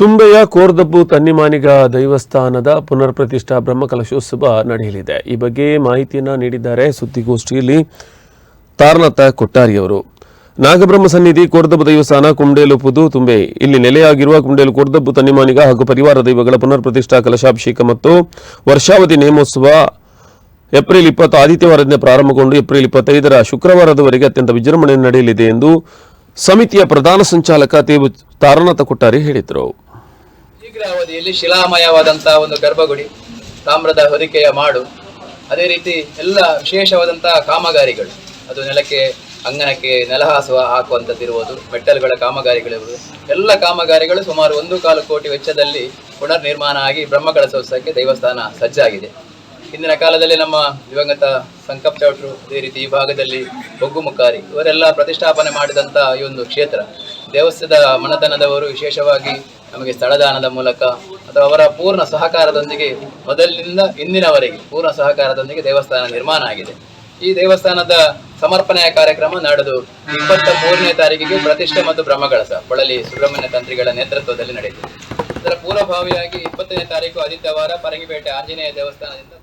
ತುಂಬೆಯ ಕೋರ್ದಬ್ಬು ತನ್ನಿಮಾನಿಗ ದೈವಸ್ಥಾನದ ಪುನರ್ ಪ್ರತಿಷ್ಠಾ ಬ್ರಹ್ಮಕಲಶೋತ್ಸವ ನಡೆಯಲಿದೆ. ಈ ಬಗ್ಗೆ ಮಾಹಿತಿಯನ್ನು ನೀಡಿದ್ದಾರೆ ಸುದ್ದಿಗೋಷ್ಠಿಯಲ್ಲಿ ತಾರನಾಥ ಕೊಟ್ಟಾರಿಯವರು. ನಾಗಬ್ರಹ್ಮ ಸನ್ನಿಧಿ ಕೋರ್ದಬ್ಬು ದೈವಸ್ಥಾನ ಕುಂಡೇಲು ಪುದು ತುಂಬೆ. ಇಲ್ಲಿ ನೆಲೆಯಾಗಿರುವ ಕುಂಡೇಲು ಕೋರ್ದಬ್ಬು ತನ್ನಿಮಾನಿಗ ಹಾಗೂ ಪರಿವಾರ ದೈವಗಳ ಪುನರ್ ಪ್ರತಿಷ್ಠಾ ಕಲಶಾಭಿಷೇಕ ಮತ್ತು ವರ್ಷಾವಧಿ ನೇಮೋತ್ಸವ ಏಪ್ರಿಲ್ ಇಪ್ಪತ್ತು ಆದಿತ್ಯವಾರದಿಂದ ಪ್ರಾರಂಭಗೊಂಡು ಏಪ್ರಿಲ್ ಇಪ್ಪತ್ತೈದರ ಶುಕ್ರವಾರದವರೆಗೆ ಅತ್ಯಂತ ವಿಜೃಂಭಣೆ ನಡೆಯಲಿದೆ ಎಂದು ಸಮಿತಿಯ ಪ್ರಧಾನ ಸಂಚಾಲಕ ತೇವು ತಾರನಾಥ ಕೊಟ್ಟಾರಿ ಹೇಳಿದರು. ಶೀಘ್ರ ಅವಧಿಯಲ್ಲಿ ಶಿಲಾಮಯವಾದಂತಹ ಒಂದು ಗರ್ಭಗುಡಿ ತಾಮ್ರದ ಹೊದಿಕೆಯ ಮಾಡು. ಅದೇ ರೀತಿ ಎಲ್ಲ ವಿಶೇಷವಾದಂತಹ ಕಾಮಗಾರಿಗಳು. ಅದು ನೆಲಕ್ಕೆ, ಅಂಗನಕ್ಕೆ ನೆಲಹಾಸುವ ಹಾಕುವಂಥದ್ದಿರುವುದು ಮೆಟ್ಟಲುಗಳ ಕಾಮಗಾರಿಗಳಿರುವುದು. ಎಲ್ಲ ಕಾಮಗಾರಿಗಳು ಸುಮಾರು ಒಂದು ಕಾಲು ಕೋಟಿ ವೆಚ್ಚದಲ್ಲಿ ಪುನರ್ ನಿರ್ಮಾಣ ಆಗಿ ಬ್ರಹ್ಮಕಳಸೋತ್ಸವಕ್ಕೆ ದೇವಸ್ಥಾನ ಸಜ್ಜಾಗಿದೆ. ಹಿಂದಿನ ಕಾಲದಲ್ಲಿ ನಮ್ಮ ದಿವಂಗತ ಸಂಕಪ್ ಚೌಟ್ರು ಅದೇ ರೀತಿ ಈ ಭಾಗದಲ್ಲಿ ಬೊಗ್ಗು ಇವರೆಲ್ಲ ಪ್ರತಿಷ್ಠಾಪನೆ ಮಾಡಿದಂಥ ಈ ಒಂದು ಕ್ಷೇತ್ರ. ದೇವಸ್ಥಾನದ ಮನತನದವರು ವಿಶೇಷವಾಗಿ ನಮಗೆ ಸ್ಥಳದಾನದ ಮೂಲಕ ಅಥವಾ ಅವರ ಪೂರ್ಣ ಸಹಕಾರದೊಂದಿಗೆ ಮೊದಲಿನಿಂದ ಇಂದಿನವರೆಗೆ ಪೂರ್ಣ ಸಹಕಾರದೊಂದಿಗೆ ದೇವಸ್ಥಾನ ನಿರ್ಮಾಣ ಆಗಿದೆ. ಈ ದೇವಸ್ಥಾನದ ಸಮರ್ಪಣೆಯ ಕಾರ್ಯಕ್ರಮ ನಡೆದು ಇಪ್ಪತ್ತ ಮೂರನೇ ತಾರೀಕಿಗೆ ಪ್ರತಿಷ್ಠೆ ಮತ್ತು ಬ್ರಹ್ಮಕಳಸ ಪೊಳಲಿ ಸುಬ್ರಹ್ಮಣ್ಯ ತಂತ್ರಿಗಳ ನೇತೃತ್ವದಲ್ಲಿ ನಡೆಯಿತು ಅದರ ಪೂರ್ವಭಾವಿಯಾಗಿ ಇಪ್ಪತ್ತನೇ ತಾರೀಕು ಆದಿತ್ಯವಾರ ಪರಂಗಿಪೇಟೆ ಆಂಜನೇಯ ದೇವಸ್ಥಾನದಿಂದ